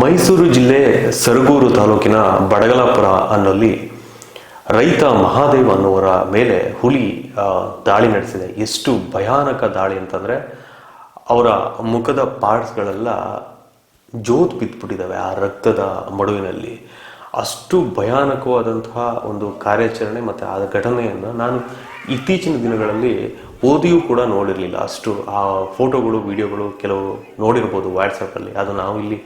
ಮೈಸೂರು ಜಿಲ್ಲೆ ಸರಗೂರು ತಾಲೂಕಿನ ಬಡಗಲಾಪುರ ಅನ್ನೋಲ್ಲಿ ರೈತ ಮಹಾದೇವ ಅನ್ನುವರ ಮೇಲೆ ಹುಲಿ ದಾಳಿ ನಡೆಸಿದೆ. ಎಷ್ಟು ಭಯಾನಕ ದಾಳಿ ಅಂತಂದ್ರೆ ಅವರ ಮುಖದ ಪಾರ್ಟ್ಸ್ಗಳೆಲ್ಲ ಜೋತ್ ಬಿದ್ದುಬಿಟ್ಟಿದ್ದಾವೆ ಆ ರಕ್ತದ ಮಡುವಿನಲ್ಲಿ. ಅಷ್ಟು ಭಯಾನಕವಾದಂತಹ ಒಂದು ಕಾರ್ಯಾಚರಣೆ ಮತ್ತು ಆ ಘಟನೆಯನ್ನು ನಾನು ಇತ್ತೀಚಿನ ದಿನಗಳಲ್ಲಿ ಓದಿಯೂ ಕೂಡ ನೋಡಿರಲಿಲ್ಲ. ಅಷ್ಟು ಆ ಫೋಟೋಗಳು, ವಿಡಿಯೋಗಳು ಕೆಲವು ನೋಡಿರ್ಬೋದು ವಾಟ್ಸಪ್ಪಲ್ಲಿ ಅದು ನಾವು ಇಲ್ಲಿ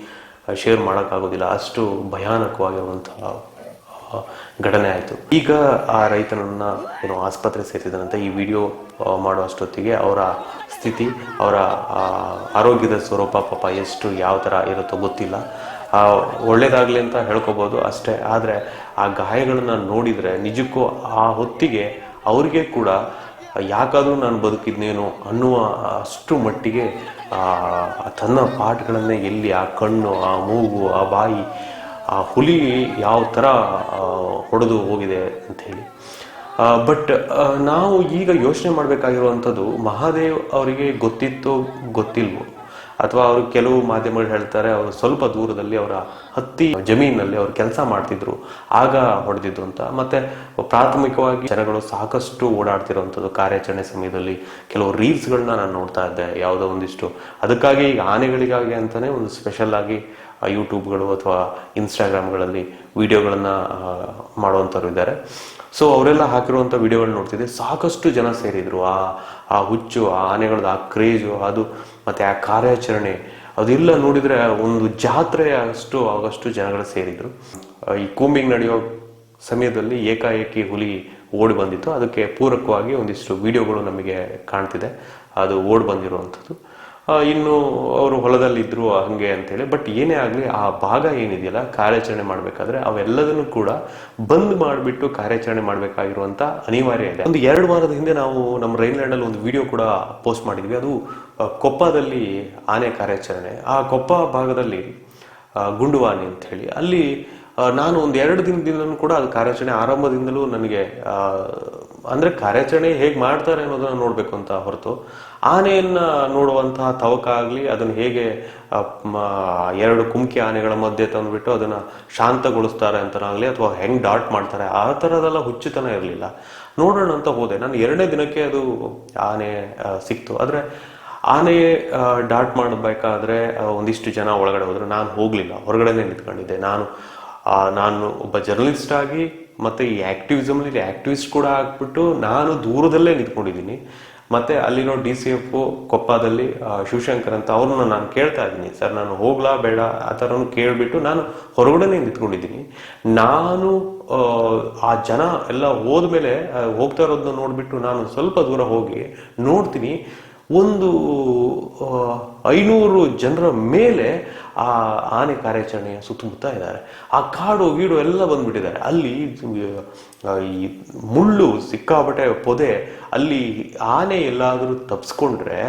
ಶೇರ್ ಮಾಡೋಕ್ಕಾಗೋದಿಲ್ಲ. ಅಷ್ಟು ಭಯಾನಕವಾಗಿರುವಂತಹ ಘಟನೆ ಆಯಿತು. ಈಗ ಆ ರೈತನನ್ನ ಏನು ಆಸ್ಪತ್ರೆ ಸೇರಿಸಿದನಂತೆ ಈ ವಿಡಿಯೋ ಮಾಡುವಷ್ಟೊತ್ತಿಗೆ ಅವರ ಸ್ಥಿತಿ, ಅವರ ಆರೋಗ್ಯದ ಸ್ವರೂಪ ಪಾಪ ಎಷ್ಟು, ಯಾವ ಥರ ಇರುತ್ತೋ ಗೊತ್ತಿಲ್ಲ. ಒಳ್ಳೇದಾಗಲಿ ಅಂತ ಹೇಳ್ಕೊಬೋದು ಅಷ್ಟೇ. ಆದರೆ ಆ ಗಾಯಗಳನ್ನು ನೋಡಿದರೆ ನಿಜಕ್ಕೂ ಆ ಹೊತ್ತಿಗೆ ಅವ್ರಿಗೆ ಕೂಡ ಯಾಕಾದರೂ ನಾನು ಬದುಕಿದ್ನೇನು ಅನ್ನುವ ಅಷ್ಟು ಮಟ್ಟಿಗೆ ತನ್ನ ಪಾಠಗಳನ್ನೇ ಎಲ್ಲಿ, ಆ ಕಣ್ಣು, ಆ ಮೂಗು, ಆ ಬಾಯಿ, ಆ ಹುಲಿ ಯಾವ ಥರ ಹೊಡೆದು ಹೋಗಿದೆ ಅಂತ ಹೇಳಿ. ಬಟ್ ನಾವು ಈಗ ಯೋಚನೆ ಮಾಡಬೇಕಾಗಿರುವಂಥದ್ದು ಮಹಾದೇವ್ ಅವರಿಗೆ ಗೊತ್ತಿತ್ತು ಗೊತ್ತಿಲ್ವೋ? ಅಥವಾ ಅವರು ಕೆಲವು ಮಾಧ್ಯಮಗಳು ಹೇಳ್ತಾರೆ, ಅವರು ಸ್ವಲ್ಪ ದೂರದಲ್ಲಿ ಅವರ ಹತ್ತಿ ಜಮೀನಿನಲ್ಲಿ ಅವರು ಕೆಲಸ ಮಾಡ್ತಿದ್ರು, ಆಗ ಹೊಡೆದಿದ್ರು ಅಂತ. ಮತ್ತೆ ಪ್ರಾಥಮಿಕವಾಗಿ ಜನಗಳು ಸಾಕಷ್ಟು ಓಡಾಡ್ತಿರುವಂಥದ್ದು ಕಾರ್ಯಾಚರಣೆ ಸಮಯದಲ್ಲಿ. ಕೆಲವು ರೀಲ್ಸ್ಗಳನ್ನ ನಾನು ನೋಡ್ತಾ ಇದ್ದೆ, ಯಾವುದೋ ಒಂದಿಷ್ಟು. ಅದಕ್ಕಾಗಿ ಈಗ ಆನೆಗಳಿಗಾಗಿ ಅಂತಾನೆ ಒಂದು ಸ್ಪೆಷಲ್ ಆಗಿ ಯೂಟ್ಯೂಬ್ಗಳು ಅಥವಾ ಇನ್ಸ್ಟಾಗ್ರಾಮ್ಗಳಲ್ಲಿ ವಿಡಿಯೋಗಳನ್ನು ಮಾಡುವಂಥವ್ರು ಇದ್ದಾರೆ. ಸೊ ಅವರೆಲ್ಲ ಹಾಕಿರುವಂಥ ವಿಡಿಯೋಗಳು ನೋಡ್ತಿದ್ದೆ. ಸಾಕಷ್ಟು ಜನ ಸೇರಿದ್ರು. ಆ ಆ ಹುಚ್ಚು, ಆ ಆನೆಗಳದ್ದು, ಆ ಕ್ರೇಜು ಅದು ಮತ್ತೆ ಆ ಕಾರ್ಯಾಚರಣೆ, ಅದೆಲ್ಲ ನೋಡಿದ್ರೆ ಒಂದು ಜಾತ್ರೆ ಅಷ್ಟು, ಆಗಷ್ಟು ಜನಗಳು ಸೇರಿದ್ರು. ಈ ಕೂಂಬಿಂಗ್ ನಡೆಯೋ ಸಮಯದಲ್ಲಿ ಏಕಾಏಕಿ ಹುಲಿ ಓಡಿ ಬಂದಿತ್ತು. ಅದಕ್ಕೆ ಪೂರಕವಾಗಿ ಒಂದಿಷ್ಟು ವಿಡಿಯೋಗಳು ನಮಗೆ ಕಾಣ್ತಿದೆ. ಅದು ಓಡಿ ಬಂದಿರುವಂಥದ್ದು. ಇನ್ನು ಅವರು ಹೊಲದಲ್ಲಿದ್ದರು ಹಂಗೆ ಅಂತೇಳಿ. ಬಟ್ ಏನೇ ಆಗಲಿ, ಆ ಭಾಗ ಏನಿದೆಯಲ್ಲ, ಕಾರ್ಯಾಚರಣೆ ಮಾಡಬೇಕಾದ್ರೆ ಅವೆಲ್ಲದನ್ನು ಕೂಡ ಬಂದ್ ಮಾಡಿಬಿಟ್ಟು ಕಾರ್ಯಾಚರಣೆ ಮಾಡಬೇಕಾಗಿರುವಂಥ ಅನಿವಾರ್ಯ ಇದೆ. ಒಂದು ಎರಡು ವಾರದ ಹಿಂದೆ ನಾವು ನಮ್ಮ ರೈನ್ಲ್ಯಾಂಡಲ್ಲಿ ಒಂದು ವಿಡಿಯೋ ಕೂಡ ಪೋಸ್ಟ್ ಮಾಡಿದ್ವಿ. ಅದು ಕೊಪ್ಪದಲ್ಲಿ ಆನೆ ಕಾರ್ಯಾಚರಣೆ. ಆ ಕೊಪ್ಪ ಭಾಗದಲ್ಲಿ ಗುಂಡುವಾನಿ ಅಂತ ಹೇಳಿ. ಅಲ್ಲಿ ನಾನು ಒಂದು ಎರಡು ದಿನದಿಂದಲೂ ಕೂಡ ಅದು ಕಾರ್ಯಾಚರಣೆ ಆರಂಭದಿಂದಲೂ ನನಗೆ ಅಂದ್ರೆ ಕಾರ್ಯಾಚರಣೆ ಹೇಗೆ ಮಾಡ್ತಾರೆ ಅನ್ನೋದನ್ನು ನೋಡಬೇಕು ಅಂತ ಹೊರತು. ಆನೆಯನ್ನ ನೋಡುವಂತಹ ತವಕ ಆಗಲಿ, ಅದನ್ನು ಹೇಗೆ ಎರಡು ಕುಮ್ಕಿ ಆನೆಗಳ ಮಧ್ಯೆ ತಂದ್ಬಿಟ್ಟು ಅದನ್ನ ಶಾಂತಗೊಳಿಸ್ತಾರೆ ಅಂತನಾಗಲಿ, ಅಥವಾ ಹೆಂಗೆ ಡಾಟ್ ಮಾಡ್ತಾರೆ, ಆ ಥರದೆಲ್ಲ ಹುಚ್ಚುತನ ಇರಲಿಲ್ಲ. ನೋಡೋಣ ಅಂತ ಹೋದೆ. ನಾನು ಎರಡನೇ ದಿನಕ್ಕೆ ಅದು ಆನೆ ಸಿಕ್ತು. ಆದ್ರೆ ಆನೆ ಡಾಟ್ ಮಾಡಬೇಕಾದ್ರೆ ಒಂದಿಷ್ಟು ಜನ ಒಳಗಡೆ ಹೋದ್ರು. ನಾನು ಹೋಗಲಿಲ್ಲ. ಹೊರಗಡೆನೇ ನಿಂತ್ಕೊಂಡಿದ್ದೆ. ನಾನು ನಾನು ಒಬ್ಬ ಜರ್ನಲಿಸ್ಟ್ ಆಗಿ ಮತ್ತೆ ಈ ಆಕ್ಟಿವಿಸಮ್ ಆಕ್ಟಿವಿಸ್ಟ್ ಕೂಡ ಆಗಿಬಿಟ್ಟು ನಾನು ದೂರದಲ್ಲೇ ನಿಂತ್ಕೊಂಡಿದ್ದೀನಿ. ಮತ್ತೆ ಅಲ್ಲಿರೋ ಡಿ ಸಿ ಎಫ್ ಕೊಪ್ಪದಲ್ಲಿ ಶಿವಶಂಕರ್ ಅಂತ ಅವ್ರನ್ನ ನಾನು ಕೇಳ್ತಾ ಇದ್ದೀನಿ. ಸರ್ ನಾನು ಹೋಗ್ಲಾ ಬೇಡ ಆ ಥರ ಕೇಳಿಬಿಟ್ಟು ನಾನು ಹೊರಗಡೆನೇ ನಿಂತ್ಕೊಂಡಿದ್ದೀನಿ. ನಾನು ಆ, ಜನ ಎಲ್ಲ ಹೋದ್ಮೇಲೆ ಹೋಗ್ತಾ ಇರೋದನ್ನ ನೋಡ್ಬಿಟ್ಟು ನಾನು ಸ್ವಲ್ಪ ದೂರ ಹೋಗಿ ನೋಡ್ತೀನಿ. ಒಂದು ಐನೂರು ಜನರ ಮೇಲೆ ಆ ಆನೆ ಕಾರ್ಯಾಚರಣೆಯ ಸುತ್ತಮುತ್ತ ಇದ್ದಾರೆ. ಆ ಕಾಡು, ಗೀಡು ಎಲ್ಲ ಬಂದ್ಬಿಟ್ಟಿದ್ದಾರೆ. ಅಲ್ಲಿ ಈ ಮುಳ್ಳು ಸಿಕ್ಕಾಬಟ್ಟೆ ಪೊದೆ, ಅಲ್ಲಿ ಆನೆ ಎಲ್ಲಾದರೂ ತಪ್ಸ್ಕೊಂಡ್ರೆ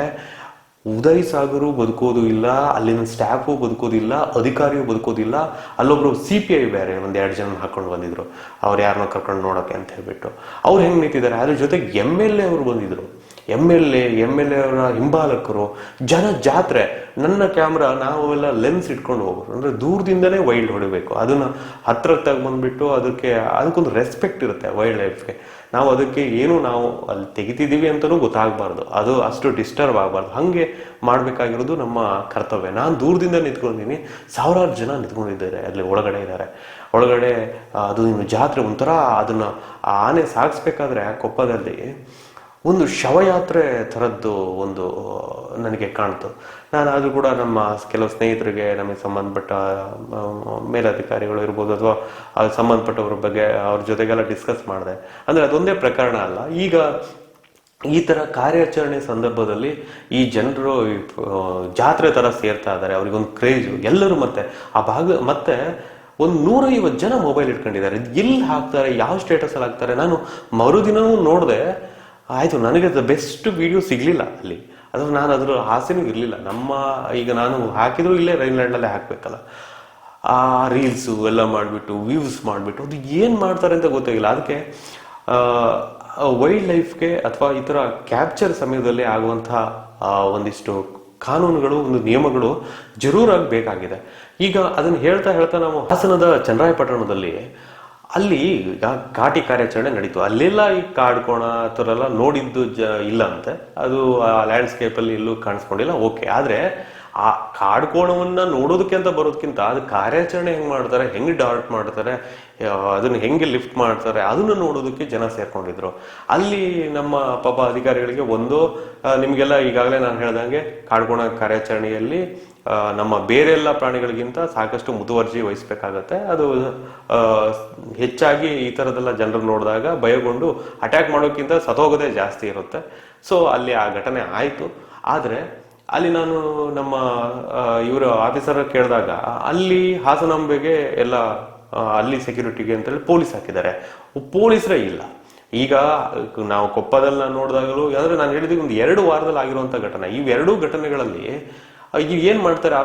ಉದಯ್ ಸಾಗರು ಬದುಕೋದು ಇಲ್ಲ, ಅಲ್ಲಿನ ಸ್ಟಾಫು ಬದುಕೋದಿಲ್ಲ ಅಧಿಕಾರಿಯು ಬದುಕೋದಿಲ್ಲ ಅಲ್ಲೊಬ್ರು ಸಿ ಪಿ ಐ ಬೇರೆ, ಒಂದು ಎರಡು ಜನ ಹಾಕೊಂಡು ಬಂದಿದ್ರು. ಅವ್ರು ಯಾರನ್ನ ಕರ್ಕೊಂಡು ನೋಡೋಕೆ ಅಂತ ಹೇಳ್ಬಿಟ್ಟು. ಅವ್ರು ಹೆಂಗೆ ನಿಂತಿದ್ದಾರೆ? ಅದ್ರ ಜೊತೆಗೆ ಎಂ ಎಲ್ ಎ ಅವರು ಬಂದಿದ್ರು. M L A M L A ಅವರ ಹಿಂಬಾಲಕರು, ಜನ ಜಾತ್ರೆ, ನನ್ನ ಕ್ಯಾಮ್ರಾ ನಾವೆಲ್ಲ ಲೆನ್ಸ್ ಇಟ್ಕೊಂಡು ಹೋಗೋರು ಅಂದ್ರೆ ದೂರದಿಂದನೇ ವೈಲ್ಡ್ ಹೊಡಿಬೇಕು. ಅದನ್ನ ಹತ್ರಕ್ಕೆ ತಗೊಂಡ್ಬಂದ್ಬಿಟ್ಟು ಅದಕ್ಕೆ ಅದಕ್ಕೊಂದು ರೆಸ್ಪೆಕ್ಟ್ ಇರುತ್ತೆ ವೈಲ್ಡ್ ಲೈಫ್ಗೆ ನಾವು ಅದಕ್ಕೆ ಏನು ನಾವು ಅಲ್ಲಿ ತೆಗಿತಿದ್ದೀವಿ ಅಂತಲೂ ಗೊತ್ತಾಗಬಾರ್ದು. ಅದು ಅಷ್ಟು ಡಿಸ್ಟರ್ಬ್ ಆಗಬಾರ್ದು. ಹಾಗೆ ಮಾಡಬೇಕಾಗಿರೋದು ನಮ್ಮ ಕರ್ತವ್ಯ. ನಾನು ದೂರದಿಂದ ನಿಂತ್ಕೊಂಡಿದ್ದೀನಿ. ಸಾವಿರಾರು ಜನ ನಿಂತ್ಕೊಂಡಿದ್ದಾರೆ. ಅಲ್ಲಿ ಒಳಗಡೆ ಇದ್ದಾರೆ. ಒಳಗಡೆ ಅದು ನಿಮ್ಮ ಜಾತ್ರೆ ಒಂಥರ ಅದನ್ನ ಆನೆ ಸಾಗಿಸ್ಬೇಕಾದ್ರೆ ಕೊಪ್ಪದಲ್ಲಿ ಒಂದು ಶವಯಾತ್ರೆ ಥರದ್ದು ಒಂದು ನನಗೆ ಕಾಣ್ತು. ನಾನು ಅದು ಕೂಡ ನಮ್ಮ ಕೆಲವು ಸ್ನೇಹಿತರಿಗೆ ನಮಗೆ ಸಂಬಂಧಪಟ್ಟ ಮೇಲಧಿಕಾರಿಗಳು ಇರ್ಬೋದು ಅಥವಾ ಸಂಬಂಧಪಟ್ಟವ್ರ ಬಗ್ಗೆ ಅವ್ರ ಜೊತೆಗೆಲ್ಲ ಡಿಸ್ಕಸ್ ಮಾಡಿದೆ. ಅಂದ್ರೆ ಅದೊಂದೇ ಪ್ರಕರಣ ಅಲ್ಲ. ಈಗ ಈ ಥರ ಕಾರ್ಯಾಚರಣೆ ಸಂದರ್ಭದಲ್ಲಿ ಈ ಜನರು ಜಾತ್ರೆ ಥರ ಸೇರ್ತಾ ಇದ್ದಾರೆ. ಅವ್ರಿಗೊಂದು ಕ್ರೇಜು ಎಲ್ಲರೂ ಮತ್ತೆ, ಆ ಭಾಗ, ಮತ್ತೆ ಒಂದು ನೂರೈವತ್ತು ಜನ ಮೊಬೈಲ್ ಇಟ್ಕೊಂಡಿದ್ದಾರೆ. ಎಲ್ಲಿ ಹಾಕ್ತಾರೆ, ಯಾವ ಸ್ಟೇಟಸಲ್ಲಿ ಹಾಕ್ತಾರೆ? ನಾನು ಮರುದಿನವೂ ನೋಡಿದೆ ಆಯ್ತು, ನನಗೆ ಬೆಸ್ಟ್ ವಿಡಿಯೋ ಸಿಗಲಿಲ್ಲ ಅಲ್ಲಿ. ಅದು ನಾನು ಅದರ ಆಸೆನೂ ಇರಲಿಲ್ಲ. ನಮ್ಮ, ಈಗ ನಾನು ಹಾಕಿದ್ರು ಇಲ್ಲೇ ರೈನ್ಲ್ಯಾಂಡಲ್ಲೇ ಹಾಕಬೇಕಲ್ಲ. ಆ ರೀಲ್ಸು ಎಲ್ಲ ಮಾಡಿಬಿಟ್ಟು ವ್ಯೂಸ್ ಮಾಡಿಬಿಟ್ಟು, ಅದು ಏನು ಮಾಡ್ತಾರೆ ಅಂತ ಗೊತ್ತಾಗಿಲ್ಲ. ಅದಕ್ಕೆ ವೈಲ್ಡ್ ಲೈಫ್ಗೆ ಅಥವಾ ಈ ಥರ ಕ್ಯಾಪ್ಚರ್ ಸಮಯದಲ್ಲಿ ಆಗುವಂಥ ಒಂದಿಷ್ಟು ಕಾನೂನುಗಳು, ಒಂದು ನಿಯಮಗಳು ಜರೂರಾಗಿ ಬೇಕಾಗಿದೆ. ಈಗ ಅದನ್ನು ಹೇಳ್ತಾ ಹೇಳ್ತಾ ನಾವು ಹಾಸನದ ಚನ್ನರಾಯಪಟ್ಟಣದಲ್ಲಿ ಅಲ್ಲಿ ಘಾಟಿ ಕಾರ್ಯಾಚರಣೆ ನಡೀತು. ಅಲ್ಲೆಲ್ಲ ಈ ಕಾಡ್ಕೋಣ ಆ ಥರ ಎಲ್ಲ ನೋಡಿದ್ದು ಜ ಇಲ್ಲ ಅಂತೆ. ಅದು ಆ ಲ್ಯಾಂಡ್ಸ್ಕೇಪಲ್ಲಿ ಎಲ್ಲೂ ಕಾಣಿಸ್ಕೊಂಡಿಲ್ಲ. ಓಕೆ ಆದ್ರೆ ಆ ಕಾಡ್ಕೋಣವನ್ನ ನೋಡೋದಕ್ಕೆ ಅಂತ ಬರೋದಕ್ಕಿಂತ ಅದು ಕಾರ್ಯಾಚರಣೆ ಹೆಂಗ್ ಮಾಡ್ತಾರೆ, ಹೆಂಗ್ ಡಾರ್ಟ್ ಮಾಡ್ತಾರೆ ಅದನ್ನ ಹೆಂಗೆ ಲಿಫ್ಟ್ ಮಾಡ್ತಾರೆ, ಅದನ್ನ ನೋಡೋದಕ್ಕೆ ಜನ ಸೇರ್ಕೊಂಡಿದ್ರು. ಅಲ್ಲಿ ನಮ್ಮ ಪಾಪ ಅಧಿಕಾರಿಗಳಿಗೆ ಒಂದು ನಿಮಗೆಲ್ಲ ಈಗಾಗಲೇ ನಾನು ಹೇಳ್ದಂಗೆ ಕಾಡ್ಕೋಣ ಕಾರ್ಯಾಚರಣೆಯಲ್ಲಿ ನಮ್ಮ ಬೇರೆ ಎಲ್ಲ ಪ್ರಾಣಿಗಳಿಗಿಂತ ಸಾಕಷ್ಟು ಮುತುವರ್ಜಿ ವಹಿಸ್ಬೇಕಾಗತ್ತೆ. ಅದು ಹೆಚ್ಚಾಗಿ ಈ ಥರದೆಲ್ಲ ಜನರು ನೋಡಿದಾಗ ಭಯಗೊಂಡು ಅಟ್ಯಾಕ್ ಮಾಡೋಕ್ಕಿಂತ ಸತೋಗದೆ ಜಾಸ್ತಿ ಇರುತ್ತೆ. ಸೊ, ಅಲ್ಲಿ ಆ ಘಟನೆ ಆಯಿತು. ಆದರೆ ಅಲ್ಲಿ ನಾನು ನಮ್ಮ ಇವರ ಆಫೀಸರ್ ಕೇಳಿದಾಗ ಅಲ್ಲಿ ಹಾಸನಾಂಬೆಗೆ ಎಲ್ಲ ಅಲ್ಲಿ ಸೆಕ್ಯೂರಿಟಿಗೆ ಅಂತೇಳಿ ಪೊಲೀಸ್ ಹಾಕಿದ್ದಾರೆ. ಪೊಲೀಸರೇ ಇಲ್ಲ. ಈಗ ನಾವು ಕೊಪ್ಪದಲ್ಲಿ ನೋಡಿದಾಗಲೂ ಅಂದ್ರೆ ನಾನು ಹೇಳಿದ ಒಂದು ಎರಡು ವಾರದಲ್ಲಿ ಆಗಿರುವಂತ ಘಟನೆ ಇವೆರಡೂ ಘಟನೆಗಳಲ್ಲಿ ಈಗ ಏನ್ ಮಾಡ್ತಾರೆ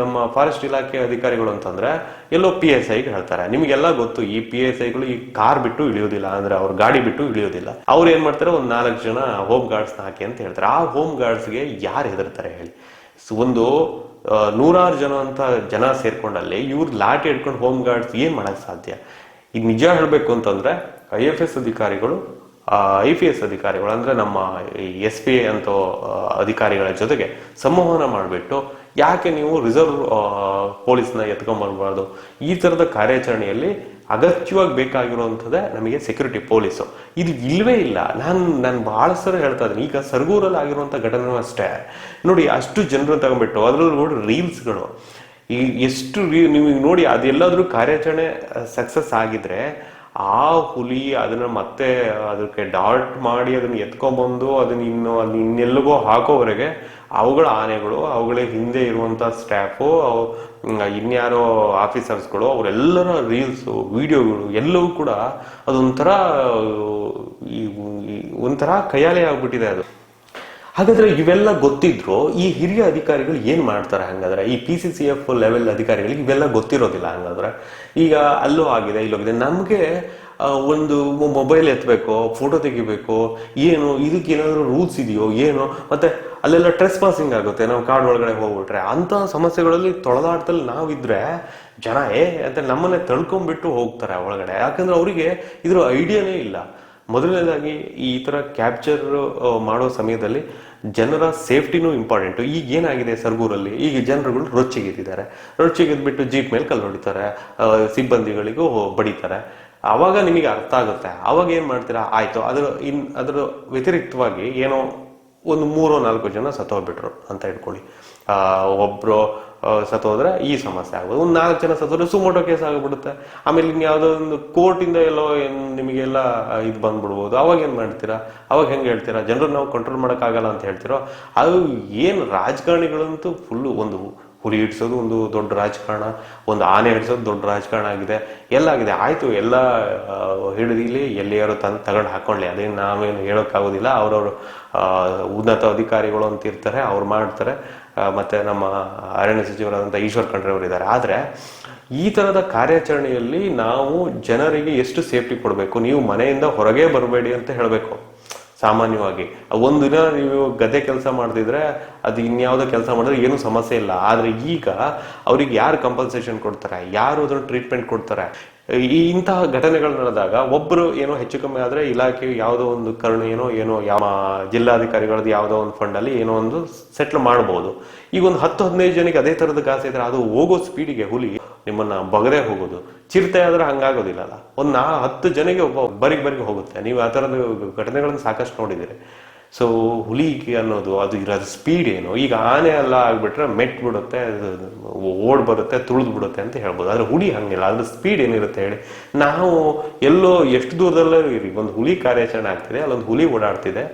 ನಮ್ಮ ಫಾರೆಸ್ಟ್ ಇಲಾಖೆ ಅಧಿಕಾರಿಗಳು ಅಂತಂದ್ರೆ ಎಲ್ಲೋ ಪಿ ಎಸ್ ಐಗೆ ಹೇಳ್ತಾರೆ. ನಿಮಗೆಲ್ಲ ಗೊತ್ತು, ಈ ಪಿ ಎಸ್ ಐಗಳು ಈ ಕಾರ್ ಬಿಟ್ಟು ಇಳಿಯೋದಿಲ್ಲ, ಅಂದ್ರೆ ಅವ್ರ ಗಾಡಿ ಬಿಟ್ಟು ಇಳಿಯೋದಿಲ್ಲ. ಅವ್ರು ಏನ್ ಮಾಡ್ತಾರೆ, ಒಂದ್ ನಾಲ್ಕು ಜನ ಹೋಮ್ ಗಾರ್ಡ್ಸ್ ಹಾಕಿ ಅಂತ ಹೇಳ್ತಾರೆ. ಆ ಹೋಮ್ ಗಾರ್ಡ್ಸ್ಗೆ ಯಾರು ಹೆದರ್ತಾರೆ ಹೇಳಿ. ಒಂದು ನೂರಾರು ಜನ ಅಂತ ಜನ ಸೇರ್ಕೊಂಡಲ್ಲಿ ಇವ್ರು ಲಾಟಿ ಹಿಡ್ಕೊಂಡು ಹೋಮ್ ಗಾರ್ಡ್ಸ್ ಏನ್ ಮಾಡಕ್ ಸಾಧ್ಯ? ಈಗ ನಿಜ ಹೇಳಬೇಕು ಅಂತಂದ್ರೆ ಐ ಎಫ್ ಎಸ್ ಅಧಿಕಾರಿಗಳು ಐ ಪಿ ಎಸ್ ಅಧಿಕಾರಿಗಳು, ಅಂದರೆ ನಮ್ಮ ಎಸ್ ಪಿ ಅಂತ ಅಧಿಕಾರಿಗಳ ಜೊತೆಗೆ ಸಂವಹನ ಮಾಡಿಬಿಟ್ಟು ಯಾಕೆ ನೀವು ರಿಸರ್ವ್ ಪೊಲೀಸ್ನ ಎತ್ಕೊಂಡ್ಬರ್ಬಾರ್ದು? ಈ ತರದ ಕಾರ್ಯಾಚರಣೆಯಲ್ಲಿ ಅಗತ್ಯವಾಗಿ ಬೇಕಾಗಿರುವಂಥದ್ದೇ ನಮಗೆ ಸೆಕ್ಯೂರಿಟಿ ಪೊಲೀಸು. ಇದು ಇಲ್ವೇ ಇಲ್ಲ. ನಾನು ನಾನು ಬಹಳ ಸರ ಹೇಳ್ತಾ ಇದ್ದೀನಿ. ಈಗ ಸರ್ಗೂರಲ್ಲಿ ಆಗಿರುವಂಥ ಘಟನೆ ಅಷ್ಟೇ. ನೋಡಿ, ಅಷ್ಟು ಜನರು ತಗೊಂಡ್ಬಿಟ್ಟು ಅದ್ರಲ್ಲಿ ನೋಡಿ ರೀಲ್ಸ್ಗಳು. ಈ ಎಷ್ಟು ನೀವು ನೋಡಿ, ಅದೆಲ್ಲಾದರೂ ಕಾರ್ಯಾಚರಣೆ ಸಕ್ಸಸ್ ಆಗಿದ್ರೆ ಆ ಹುಲಿ ಅದನ್ನ ಮತ್ತೆ ಅದಕ್ಕೆ ಡಾರ್ಟ್ ಮಾಡಿ ಅದನ್ನ ಎತ್ಕೊಂಡ್ಬಂದು ಅದನ್ನ ಇನ್ನು ಅಲ್ಲಿ ಇನ್ನೆಲ್ಲಿಗೋ ಹಾಕೋವರೆಗೆ ಅವುಗಳ ಆನೆಗಳು, ಅವುಗಳ ಹಿಂದೆ ಇರುವಂತ ಸ್ಟಾಫು ಇನ್ಯಾರೋ ಆಫೀಸರ್ಸ್ಗಳು, ಅವರೆಲ್ಲರ ರೀಲ್ಸು, ವಿಡಿಯೋಗಳು ಎಲ್ಲವೂ ಕೂಡ ಅದೊಂಥರ ಒಂಥರ ಕೈಯಾಲೆ ಆಗ್ಬಿಟ್ಟಿದೆ ಅದು. ಹಾಗಾದ್ರೆ ಇವೆಲ್ಲ ಗೊತ್ತಿದ್ರು ಈ ಹಿರಿಯ ಅಧಿಕಾರಿಗಳು ಏನ್ ಮಾಡ್ತಾರೆ ಹಂಗಾದ್ರೆ? ಈ P C C F level ಅಧಿಕಾರಿಗಳಿಗೆ ಇವೆಲ್ಲ ಗೊತ್ತಿರೋದಿಲ್ಲ ಹಂಗಾದ್ರೆ? ಈಗ ಅಲ್ಲೂ ಆಗಿದೆ ಇಲ್ಲೋಗಿದೆ ನಮ್ಗೆ ಒಂದು ಮೊಬೈಲ್ ಎತ್ತಬೇಕು ಫೋಟೋ ತೆಗಿಬೇಕು, ಏನು, ಇದಕ್ಕೆ ಏನಾದರೂ ರೂಲ್ಸ್ ಇದೆಯೋ, ಏನು, ಮತ್ತೆ ಅಲ್ಲೆಲ್ಲ ಟ್ರೆಸ್ ಪಾಸಿಂಗ್ ಆಗುತ್ತೆ. ನಾವು ಕಾರ್ಡ್ ಒಳಗಡೆ ಹೋಗ್ಬಿಟ್ರೆ ಅಂತ ಸಮಸ್ಯೆಗಳಲ್ಲಿ ತೊಳೆದಾಟದಲ್ಲಿ ನಾವಿದ್ರೆ ಜನ, ಏ, ಅಂತ ನಮ್ಮನ್ನೇ ತಳ್ಕೊಂಡ್ಬಿಟ್ಟು ಹೋಗ್ತಾರೆ ಒಳಗಡೆ. ಯಾಕಂದ್ರೆ ಅವರಿಗೆ ಇದ್ರ ಐಡಿಯಾನೇ ಇಲ್ಲ. ಮೊದಲನೇದಾಗಿ ಈ ತರ ಕ್ಯಾಪ್ಚರ್ ಮಾಡೋ ಸಮಯದಲ್ಲಿ ಜನರ ಸೇಫ್ಟಿನೂ ಇಂಪಾರ್ಟೆಂಟ್ ಈಗ ಏನಾಗಿದೆ ಸರ್ಗೂರಲ್ಲಿ? ಈಗ ಜನರುಗಳು ರೊಚ್ಚಿಗೆದ್ದಿದ್ದಾರೆ ರೊಚ್ಚಿಗೆದ್ಬಿಟ್ಟು ಜೀಪ್ ಮೇಲೆ ಕಲ್ಲು ಹೊಡಿತಾರೆ ಸಿಬ್ಬಂದಿಗಳಿಗೂ ಬಡಿತಾರೆ. ಆವಾಗ ನಿಮಗೆ ಅರ್ಥ ಆಗುತ್ತೆ. ಆವಾಗ ಏನು ಮಾಡ್ತೀರಾ? ಆಯ್ತು. ಅದರ ಇನ್ ಅದರ ವ್ಯತಿರಿಕ್ತವಾಗಿ ಏನೋ ಒಂದು ಮೂರೋ ನಾಲ್ಕು ಜನ ಸತ್ತೋಗ್ಬಿಟ್ರು ಅಂತ ಇಟ್ಕೊಳ್ಳಿ ಆ, ಸತ್ತೋದ್ರೆ ಈ ಸಮಸ್ಯೆ ಆಗ್ಬೋದು ಒಂದು ನಾಲ್ಕು ಜನ ಸತ್ತೋದ್ರೆ ಸುಮೋಟೋ ಕೇಸ್ ಆಗಿಬಿಡುತ್ತೆ. ಆಮೇಲೆ ಇನ್ ಯಾವುದೋ ಒಂದು ಕೋರ್ಟಿಂದ ಎಲ್ಲೋ ನಿಮಗೆಲ್ಲ ಇದು ಬಂದ್ಬಿಡ್ಬೋದು. ಅವಾಗ ಏನು ಮಾಡ್ತೀರಾ? ಅವಾಗ ಹೆಂಗೆ ಹೇಳ್ತೀರಾ? ಜನರು ನಾವು ಕಂಟ್ರೋಲ್ ಮಾಡೋಕ್ಕಾಗಲ್ಲ ಅಂತ ಹೇಳ್ತಿರೋ? ಅದು ಏನು ರಾಜಕಾರಣಿಗಳಂತೂ ಫುಲ್ಲು ಒಂದು ಹುಲಿ ಹಿಡಿಸೋದು ಒಂದು ದೊಡ್ಡ ರಾಜಕಾರಣ, ಒಂದು ಆನೆ ಹಿಡ್ಸೋದು ದೊಡ್ಡ ರಾಜಕಾರಣ ಆಗಿದೆ. ಎಲ್ಲ ಆಗಿದೆ. ಆಯ್ತು, ಎಲ್ಲ ಹಿಡಿದಿಲಿ ಎಲ್ಲಿಯಾರು ತಂದು ತಗೊಂಡು ಹಾಕೊಳ್ಳಿ ಅದೇನು ನಾವೇನು ಹೇಳೋಕ್ಕಾಗೋದಿಲ್ಲ. ಅವ್ರವ್ರು ಉನ್ನತ ಅಧಿಕಾರಿಗಳು ಅಂತ ಇರ್ತಾರೆ, ಅವ್ರು ಮಾಡ್ತಾರೆ. ಮತ್ತೆ ನಮ್ಮ ಅರಣ್ಯ ಸಚಿವರಾದಂಥ ಈಶ್ವರ್ ಖಂಡ್ರೆ ಅವರು ಇದ್ದಾರೆ. ಆದ್ರೆ ಈ ಥರದ ಕಾರ್ಯಾಚರಣೆಯಲ್ಲಿ ನಾವು ಜನರಿಗೆ ಎಷ್ಟು ಸೇಫ್ಟಿ ಕೊಡಬೇಕು? ನೀವು ಮನೆಯಿಂದ ಹೊರಗೆ ಬರಬೇಡಿ ಅಂತ ಹೇಳಬೇಕು. ಸಾಮಾನ್ಯವಾಗಿ ಒಂದು ದಿನ ನೀವು ಗದ್ದೆ ಕೆಲಸ ಮಾಡ್ತಿದ್ರೆ ಅದು ಇನ್ಯಾವುದೋ ಕೆಲಸ ಮಾಡಿದ್ರೆ ಏನು ಸಮಸ್ಯೆ ಇಲ್ಲ. ಆದ್ರೆ ಈಗ ಅವ್ರಿಗೆ ಯಾರು ಕಂಪಲ್ಸೇಷನ್ ಕೊಡ್ತಾರೆ? ಯಾರು ಅದನ್ನು ಟ್ರೀಟ್ಮೆಂಟ್ ಕೊಡ್ತಾರೆ? ಈ ಇಂತಹ ಘಟನೆಗಳು ನಡೆದಾಗ ಒಬ್ಬರು ಏನೋ ಹೆಚ್ಚು ಕಮ್ಮಿ ಆದ್ರೆ ಇಲಾಖೆ ಯಾವುದೋ ಒಂದು ಕರುಣೆ ಏನೋ ಏನೋ ಯಾವ ಜಿಲ್ಲಾಧಿಕಾರಿಗಳದ್ದು ಯಾವುದೋ ಒಂದು ಫಂಡ್ ಅಲ್ಲಿ ಏನೋ ಒಂದು ಸೆಟ್ಲ್ ಮಾಡಬಹುದು ಈಗ ಒಂದು ಹತ್ತು, ಹದಿನೈದು ಜನಕ್ಕೆ ಅದೇ ತರದ ಗಾಸೆ ಇದ್ರೆ ಅದು ಹೋಗೋ ಸ್ಪೀಡಿಗೆ ಹುಲಿ ನಿಮ್ಮನ್ನ ಬಗದೆ ಹೋಗೋದು. ಚಿರತೆ ಆದ್ರೆ ಹಂಗಾಗೋದಿಲ್ಲಲ್ಲ ಒಂದ್ ನಾ ಹತ್ತು ಜನಕ್ಕೆ ಒಬ್ಬ ಬರಿಗೆ ಬರಿಗೆ ಹೋಗುತ್ತೆ. ನೀವು ಆ ತರದ ಘಟನೆಗಳನ್ನು ಸಾಕಷ್ಟು ನೋಡಿದಿರಿ ಸೊ ಹುಲಿಗೆ ಅನ್ನೋದು, ಅದು ಇರೋದು ಸ್ಪೀಡ್ ಏನು? ಈಗ ಆನೆ ಎಲ್ಲ ಆಗ್ಬಿಟ್ರೆ ಮೆಟ್ ಬಿಡುತ್ತೆ ಓಡ್ ಬರುತ್ತೆ, ತುಳಿದು ಬಿಡುತ್ತೆ ಅಂತ ಹೇಳ್ಬೋದು. ಆದ್ರೆ ಹುಲಿ ಹಂಗಿಲ್ಲ. ಅದ್ರ ಸ್ಪೀಡ್ ಏನಿರುತ್ತೆ ಹೇಳಿ? ನಾವು ಎಲ್ಲೋ ಎಷ್ಟು ದೂರದಲ್ಲೂ ಇರಿ, ಒಂದು ಹುಲಿ ಕಾರ್ಯಾಚರಣೆ ಆಗ್ತಿದೆ, ಅಲ್ಲೊಂದು ಹುಲಿ ಓಡಾಡ್ತಿದೆ,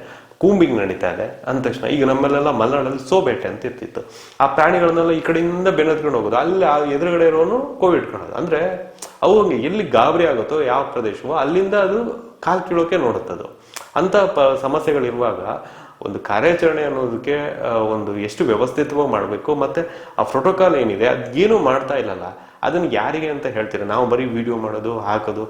ಕೂಂಬಿಂಗ್ ನಡೀತಾ ಇದೆ, ಅಂದ ತಕ್ಷಣ ಈಗ ನಮ್ಮಲ್ಲೆಲ್ಲ ಮಲೆನಾಡಲ್ಲಿ ಸೋಬೇಟೆ ಅಂತ ಇರ್ತಿತ್ತು. ಆ ಪ್ರಾಣಿಗಳನ್ನೆಲ್ಲ ಈ ಕಡೆಯಿಂದ ಬೆನ್ನತ್ಕೊಂಡು ಹೋಗೋದು. ಅಲ್ಲಿ ಆ ಎದುರುಗಡೆ ಇರೋನು ಕೋವಿಡ್ ಅಂದ್ರೆ ಅವು ಎಲ್ಲಿ ಗಾಬರಿ ಆಗುತ್ತೋ, ಯಾವ ಪ್ರದೇಶವೋ, ಅಲ್ಲಿಂದ ಅದು ಕಾಲ್ ಕೀಳೋಕೆ ನೋಡುತ್ತದು. ಅಂತ ಪ ಸಮಸ್ಯೆಗಳಿರುವಾಗ ಒಂದು ಕಾರ್ಯಾಚರಣೆ ಅನ್ನೋದಕ್ಕೆ ಒಂದು ಎಷ್ಟು ವ್ಯವಸ್ಥಿತವಾಗಿ ಮಾಡಬೇಕು, ಮತ್ತೆ ಆ ಪ್ರೋಟೋಕಾಲ್ ಏನಿದೆ ಅದೇನು ಮಾಡ್ತಾ ಇಲ್ಲಲ್ಲ, ಅದನ್ನ ಯಾರಿಗೆ ಅಂತ ಹೇಳ್ತೀರಾ? ನಾವು ಬರೀ ವಿಡಿಯೋ ಮಾಡೋದು, ಹಾಕೋದು,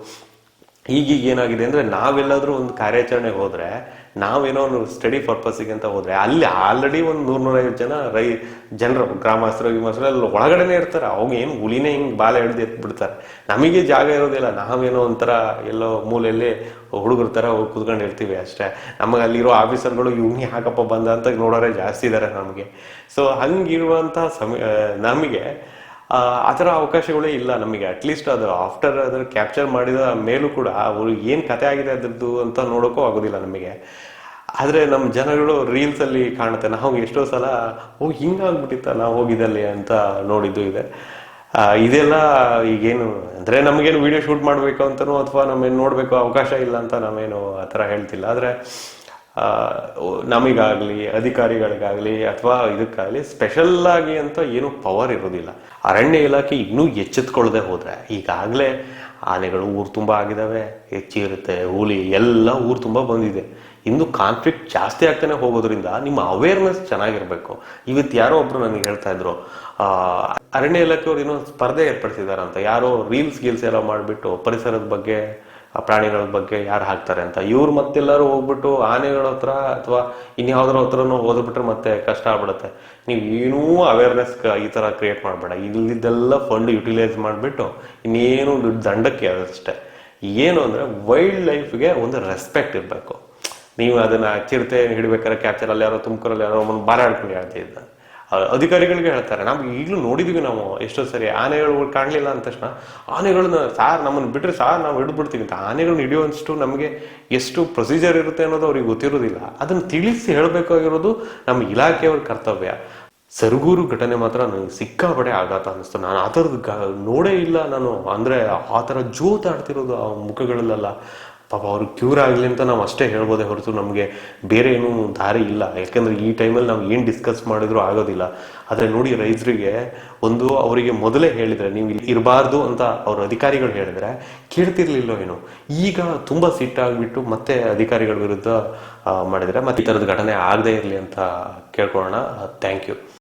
ಈಗೀಗ ಏನಾಗಿದೆ ಅಂದ್ರೆ ನಾವೆಲ್ಲಾದ್ರೂ ಒಂದು ಕಾರ್ಯಾಚರಣೆಗೆ ಹೋದ್ರೆ ನಾವೇನೋ ಒಂದು ಸ್ಟಡಿ ಪರ್ಪಸ್ಸಿಗೆ ಅಂತ ಹೋದ್ರೆ ಅಲ್ಲಿ ಆಲ್ರೆಡಿ ಒಂದು ನೂರ್ ನೂರೈವತ್ತು ಜನ ರೈ, ಜನರು, ಗ್ರಾಮಸ್ಥರು ಗ್ರಾಮಸ್ಥರು ಅಲ್ಲಿ ಒಳಗಡೆನೆ ಇರ್ತಾರೆ. ಅವಾಗ ಏನು ಹುಲಿನೇ ಹಿಂಗೆ ಬಾಲ ಹಿಡ್ದು ಎತ್ಬಿಡ್ತಾರೆ. ನಮಗೆ ಜಾಗ ಇರೋದಿಲ್ಲ. ನಾವೇನೋ ಒಂಥರ ಎಲ್ಲೋ ಮೂಲೆಯಲ್ಲಿ ಹುಡುಗರ ಥರ ಕುತ್ಕೊಂಡು ಇರ್ತೀವಿ ಅಷ್ಟೇ. ನಮಗೆ ಅಲ್ಲಿರೋ ಆಫೀಸರ್ಗಳು ಇವ್ನಿ ಹಾಕಪ್ಪ ಬಂದ? ಅಂತ ನೋಡೋರೆ ಜಾಸ್ತಿ ಇದ್ದಾರೆ ನಮಗೆ. ಸೊ ಹಂಗಿರುವಂಥ ಸಮಯ, ನಮಗೆ ಆ ಥರ ಅವಕಾಶಗಳೇ ಇಲ್ಲ ನಮಗೆ. ಅಟ್ಲೀಸ್ಟ್ ಅದು ಆಫ್ಟರ್ ಅದನ್ನು ಕ್ಯಾಪ್ಚರ್ ಮಾಡಿದ ಮೇಲೂ ಕೂಡ ಅವರು ಏನು ಕತೆ ಆಗಿದೆ ಅದರದ್ದು ಅಂತ ನೋಡೋಕ್ಕೂ ಆಗೋದಿಲ್ಲ ನಮಗೆ. ಆದರೆ ನಮ್ಮ ಜನಗಳು ರೀಲ್ಸಲ್ಲಿ ಕಾಣುತ್ತೆ. ನಾವು ಎಷ್ಟೋ ಸಲ, ಓ, ಹಿಂಗಾಗ್ಬಿಟ್ಟಿತ್ತ ನಾವು ಹೋಗಿದ್ದಲ್ಲಿ ಅಂತ ನೋಡಿದ್ದು ಇದೆ. ಇದೆಲ್ಲ ಈಗೇನು, ಅಂದರೆ ನಮಗೇನು ವಿಡಿಯೋ ಶೂಟ್ ಮಾಡಬೇಕು ಅಂತನೋ ಅಥವಾ ನಮ್ಮೇನು ನೋಡಬೇಕು ಅವಕಾಶ ಇಲ್ಲ ಅಂತ ನಾವೇನು ಆ ಥರ ಹೇಳ್ತಿಲ್ಲ. ಆದರೆ ನಮಗಾಗ್ಲಿ, ಅಧಿಕಾರಿಗಳಿಗಾಗ್ಲಿ ಅಥವಾ ಇದಕ್ಕಾಗ್ಲಿ ಸ್ಪೆಷಲ್ ಆಗಿ ಅಂತ ಏನು ಪವರ್ ಇರೋದಿಲ್ಲ. ಅರಣ್ಯ ಇಲಾಖೆ ಇನ್ನೂ ಎಚ್ಚೆತ್ಕೊಳ್ಳದೆ ಹೋದ್ರೆ, ಈಗಾಗಲೇ ಆನೆಗಳು ಊರು ತುಂಬ ಆಗಿದಾವೆ ಹೆಚ್ಚಿರುತ್ತೆ ಹುಲಿ, ಎಲ್ಲ ಊರು ತುಂಬ ಬಂದಿದೆ. ಇನ್ನು ಕಾನ್ಫ್ಲಿಕ್ಟ್ ಜಾಸ್ತಿ ಆಗ್ತಾನೆ ಹೋಗೋದ್ರಿಂದ ನಿಮ್ಮ ಅವೇರ್ನೆಸ್ ಚೆನ್ನಾಗಿರ್ಬೇಕು. ಇವತ್ತು ಯಾರೋ ಒಬ್ರು ನನಗೆ ಹೇಳ್ತಾ ಇದ್ರು ಅರಣ್ಯ ಇಲಾಖೆಯವ್ರು ಏನೋ ಸ್ಪರ್ಧೆ ಏರ್ಪಡಿಸಿದಾರಂತ, ಯಾರೋ ರೀಲ್ಸ್ ಗೀಲ್ಸ್ ಎಲ್ಲ ಮಾಡಿಬಿಟ್ಟು ಪರಿಸರದ ಬಗ್ಗೆ ಆ ಪ್ರಾಣಿಗಳ ಬಗ್ಗೆ ಯಾರು ಹಾಕ್ತಾರೆ ಅಂತ. ಇವ್ರು ಮತ್ತೆಲ್ಲರೂ ಹೋಗ್ಬಿಟ್ಟು ಆನೆಗಳ ಹತ್ರ ಅಥವಾ ಇನ್ಯಾವುದ್ರ ಹತ್ರನೂ ಓದ್ಬಿಟ್ರೆ ಮತ್ತೆ ಕಷ್ಟ ಆಗ್ಬಿಡುತ್ತೆ. ನೀವು ಏನೂ ಅವೇರ್ನೆಸ್ ಈ ತರ ಕ್ರಿಯೇಟ್ ಮಾಡಬೇಡ. ಇಲ್ಲಿದ್ದೆಲ್ಲ ಫಂಡ್ ಯುಟಿಲೈಸ್ ಮಾಡಿಬಿಟ್ಟು ಇನ್ನೇನು ದುಡ್ಡು ದಂಡಕ್ಕೆ ಅದಷ್ಟೇ ಏನು ಅಂದ್ರೆ ವೈಲ್ಡ್ ಲೈಫ್ಗೆ ಒಂದು ರೆಸ್ಪೆಕ್ಟ್ ಇರಬೇಕು. ನೀವು ಅದನ್ನ ಚಿರತೆ ಹಿಡ್ಬೇಕಾದ್ರೆ ಕ್ಯಾಪ್ಚರ್ ಅಲ್ಲಿ ಯಾರೋ ತುಮಕೂರಲ್ಲಿ ಯಾರೋ ಒಂದು ಬಾರಾಡ್ಕೊಂಡು ಹೇಳ್ತಿದ್ದ ಅಧಿಕಾರಿಗಳಿಗೆ ಹೇಳ್ತಾರೆ. ನಾವು ಈಗಲೂ ನೋಡಿದೀವಿ ನಾವು ಎಷ್ಟೋ ಸರಿ ಆನೆಗಳು ಕಾಣಲಿಲ್ಲ ಅಂದ ತಕ್ಷಣ ಆನೆಗಳನ್ನ ಸಾರ್ ನಮ್ಮನ್ನು ಬಿಟ್ಟರೆ ಸಾರ್ ನಾವು ಹಿಡಿದ್ಬಿಡ್ತೀವಿ ಅಂತ ಆನೆಗಳನ್ನ ಹಿಡಿಯುವಷ್ಟು ನಮಗೆ ಎಷ್ಟು ಪ್ರೊಸೀಜರ್ ಇರುತ್ತೆ ಅನ್ನೋದು ಅವ್ರಿಗೆ ಗೊತ್ತಿರೋದಿಲ್ಲ. ಅದನ್ನ ತಿಳಿಸಿ ಹೇಳಬೇಕಾಗಿರೋದು ನಮ್ಮ ಇಲಾಖೆಯವ್ರ ಕರ್ತವ್ಯ. ಸರಗೂರು ಘಟನೆ ಮಾತ್ರ ನನಗೆ ಸಿಕ್ಕಾಪಡೆ ಆಘಾತ ಅನಿಸ್ತು ನಾನು ಆ ಥರದ್ದು ಗ- ನೋಡೇ ಇಲ್ಲ ನಾನು. ಅಂದ್ರೆ ಆ ಥರ ಜೋತಾಡ್ತಿರೋದು ಆ ಮುಖಗಳಲ್ಲೆಲ್ಲ. ಪಾಪ ಅವ್ರು ಕ್ಯೂರ್ ಆಗಲಿ ಅಂತ ನಾವು ಅಷ್ಟೇ ಹೇಳ್ಬೋದೇ ಹೊರತು ನಮಗೆ ಬೇರೆ ಏನೂ ದಾರಿ ಇಲ್ಲ. ಯಾಕಂದ್ರೆ ಈ ಟೈಮಲ್ಲಿ ನಾವು ಏನು ಡಿಸ್ಕಸ್ ಮಾಡಿದ್ರು ಆಗೋದಿಲ್ಲ. ಆದರೆ ನೋಡಿ ರೈತರಿಗೆ ಒಂದು ಅವರಿಗೆ ಮೊದಲೇ ಹೇಳಿದರೆ ನೀವು ಇಲ್ಲಿ ಇರಬಾರ್ದು ಅಂತ ಅವ್ರ ಅಧಿಕಾರಿಗಳು ಹೇಳಿದ್ರೆ ಕೇಳ್ತಿರ್ಲಿಲ್ಲೋ ಏನೋ. ಈಗ ತುಂಬ ಸಿಟ್ಟಾಗಿಬಿಟ್ಟು ಮತ್ತೆ ಅಧಿಕಾರಿಗಳ ವಿರುದ್ಧ ಮಾಡಿದ್ರೆ ಮತ್ತೆ ಈ ಥರದ ಘಟನೆ ಆಗದೇ ಇರಲಿ ಅಂತ ಕೇಳ್ಕೊಳ್ಳೋಣ. Thank you